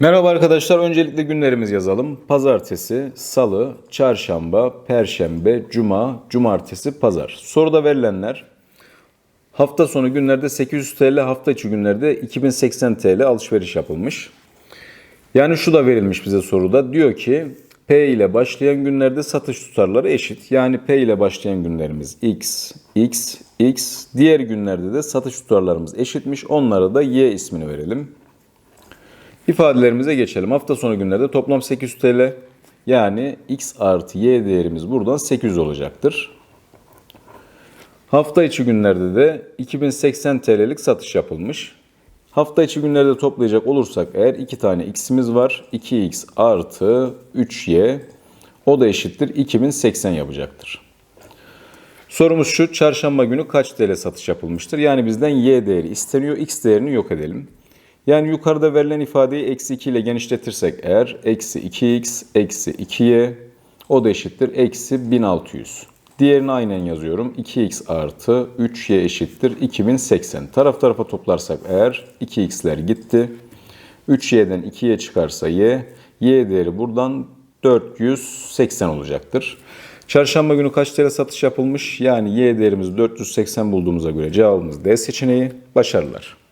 Merhaba arkadaşlar. Öncelikle günlerimizi yazalım. Pazartesi, salı, çarşamba, perşembe, cuma, cumartesi, pazar. Soruda verilenler hafta sonu günlerde 800 TL, hafta içi günlerde 2080 TL alışveriş yapılmış. Yani şu da verilmiş bize soruda. Diyor ki P ile başlayan günlerde satış tutarları eşit. Yani P ile başlayan günlerimiz X, X, X. Diğer günlerde de satış tutarlarımız eşitmiş. Onlara da Y ismini verelim. İfadelerimize geçelim. Hafta sonu günlerde toplam 800 TL. Yani x artı y değerimiz buradan 800 olacaktır. Hafta içi günlerde de 2080 TL'lik satış yapılmış. Hafta içi günlerde toplayacak olursak eğer 2 tane x'imiz var. 2x artı 3y o da eşittir 2080 yapacaktır. Sorumuz şu, çarşamba günü kaç TL satış yapılmıştır? Yani bizden y değeri isteniyor, x değerini yok edelim. Yani yukarıda verilen ifadeyi eksi 2 ile genişletirsek eğer eksi 2x eksi 2y o da eşittir eksi 1600. Diğerini aynen yazıyorum. 2x artı 3y eşittir 2080. Taraf tarafa toplarsak eğer 2x'ler gitti. 3y'den 2y çıkarsa y. y değeri buradan 480 olacaktır. Çarşamba günü kaç TL satış yapılmış? Yani y değerimiz 480 bulduğumuza göre cevabımız D seçeneği. Başarılar.